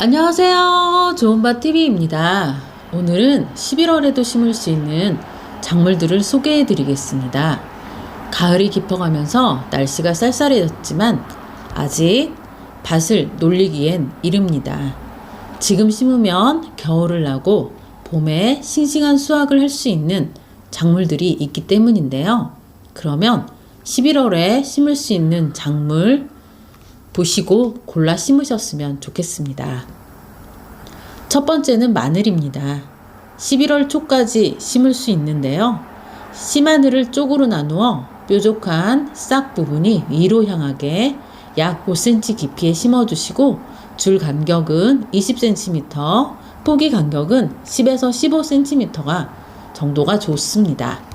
안녕하세요. 좋은바TV입니다. 오늘은 11월에도 심을 수 있는 작물들을 소개해 드리겠습니다. 가을이 깊어가면서 날씨가 쌀쌀해졌지만 아직 밭을 놀리기엔 이릅니다. 지금 심으면 겨울을 나고 봄에 싱싱한 수확을 할 수 있는 작물들이 있기 때문인데요. 그러면 11월에 심을 수 있는 작물 보시고 골라 심으셨으면 좋겠습니다. 첫 번째는 마늘입니다. 11월 초까지 심을 수 있는데요. 씨마늘을 쪽으로 나누어 뾰족한 싹 부분이 위로 향하게 약 5cm 깊이에 심어주시고 줄 간격은 20cm, 포기 간격은 10에서 15cm가 정도가 좋습니다.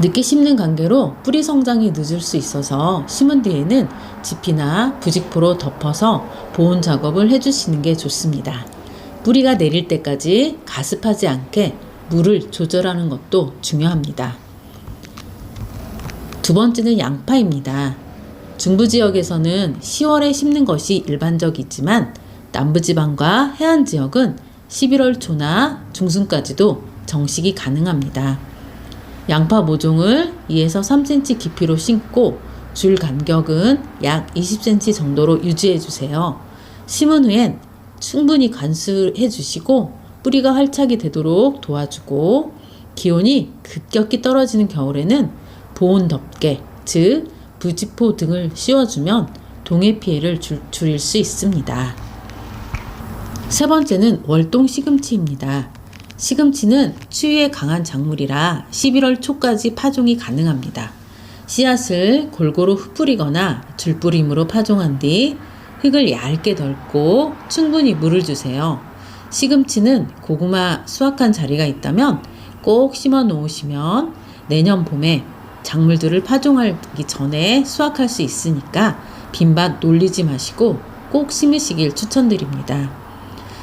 늦게 심는 관계로 뿌리 성장이 늦을 수 있어서 심은 뒤에는 지피나 부직포로 덮어서 보온 작업을 해주시는 게 좋습니다. 뿌리가 내릴 때까지 가습하지 않게 물을 조절하는 것도 중요합니다. 두 번째는 양파입니다. 중부 지역에서는 10월에 심는 것이 일반적이지만 남부지방과 해안 지역은 11월 초나 중순까지도 정식이 가능합니다. 양파 모종을 2에서 3cm 깊이로 심고 줄 간격은 약 20cm 정도로 유지해 주세요. 심은 후엔 충분히 관수해 주시고 뿌리가 활착이 되도록 도와주고 기온이 급격히 떨어지는 겨울에는 보온 덮개, 즉 부지포 등을 씌워주면 동해 피해를 줄, 줄일 수 있습니다. 세 번째는 월동 시금치입니다. 시금치는 추위에 강한 작물이라 11월 초까지 파종이 가능합니다. 씨앗을 골고루 흩뿌리거나 줄뿌림으로 파종한 뒤 흙을 얇게 덜고 충분히 물을 주세요. 시금치는 고구마 수확한 자리가 있다면 꼭 심어 놓으시면 내년 봄에 작물들을 파종하기 전에 수확할 수 있으니까 빈밭 놀리지 마시고 꼭 심으시길 추천드립니다.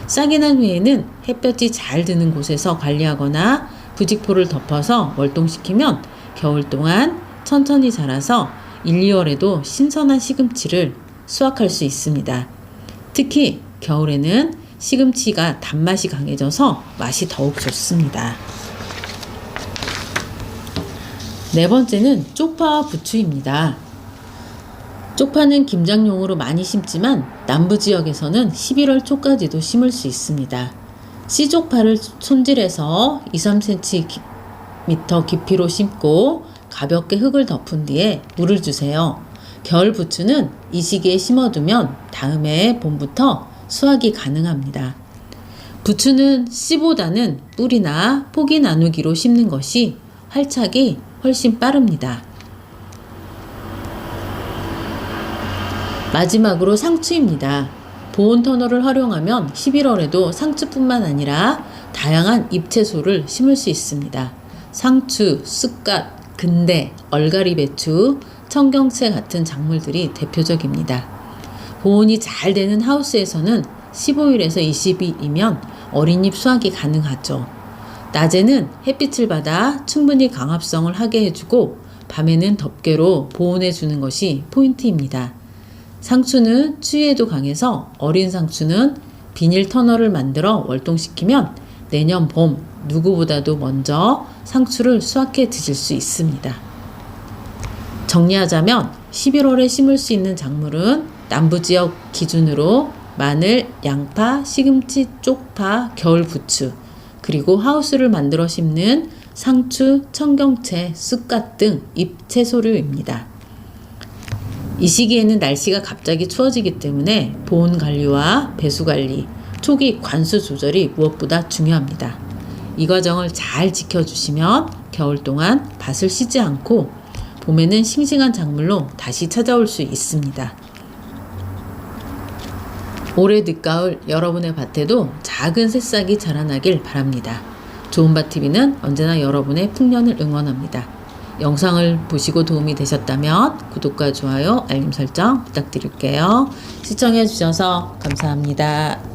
싹이 난 후에는 햇볕이 잘 드는 곳에서 관리하거나 부직포를 덮어서 월동시키면 겨울 동안 천천히 자라서 1, 2월에도 신선한 시금치를 수확할 수 있습니다. 특히 겨울에는 시금치가 단맛이 강해져서 맛이 더욱 좋습니다. 네 번째는 쪽파와 부추입니다. 쪽파는 김장용으로 많이 심지만 남부 지역에서는 11월 초까지도 심을 수 있습니다. 씨쪽파를 손질해서 2, 3cm 깊이로 심고 가볍게 흙을 덮은 뒤에 물을 주세요. 겨울 부추는 이 시기에 심어두면 다음해 봄부터 수확이 가능합니다. 부추는 씨보다는 뿌리나 포기 나누기로 심는 것이 활착이 훨씬 빠릅니다. 마지막으로 상추입니다. 보온 터널을 활용하면 11월에도 상추뿐만 아니라 다양한 잎채소를 심을 수 있습니다. 상추, 쑥갓, 근대, 얼갈이 배추, 청경채 같은 작물들이 대표적입니다. 보온이 잘 되는 하우스에서는 15일에서 20일이면 어린잎 수확이 가능하죠. 낮에는 햇빛을 받아 충분히 강합성을 하게 해주고 밤에는 덮개로 보온해 주는 것이 포인트입니다. 상추는 추위에도 강해서 어린 상추는 비닐 터널을 만들어 월동시키면 내년 봄 누구보다도 먼저 상추를 수확해 드실 수 있습니다. 정리하자면 11월에 심을 수 있는 작물은 남부 지역 기준으로 마늘, 양파, 시금치, 쪽파, 겨울 부추, 그리고 하우스를 만들어 심는 상추, 청경채, 쑥갓 등 잎채소류입니다. 이 시기에는 날씨가 갑자기 추워지기 때문에 보온 관리와 배수 관리, 초기 관수 조절이 무엇보다 중요합니다. 이 과정을 잘 지켜주시면 겨울 동안 밭을 쉬지 않고 봄에는 싱싱한 작물로 다시 찾아올 수 있습니다. 올해 늦가을 여러분의 밭에도 작은 새싹이 자라나길 바랍니다. 좋은 밭TV는 언제나 여러분의 풍년을 응원합니다. 영상을 보시고 도움이 되셨다면 구독과 좋아요, 알림 설정 부탁드릴게요. 시청해 주셔서 감사합니다.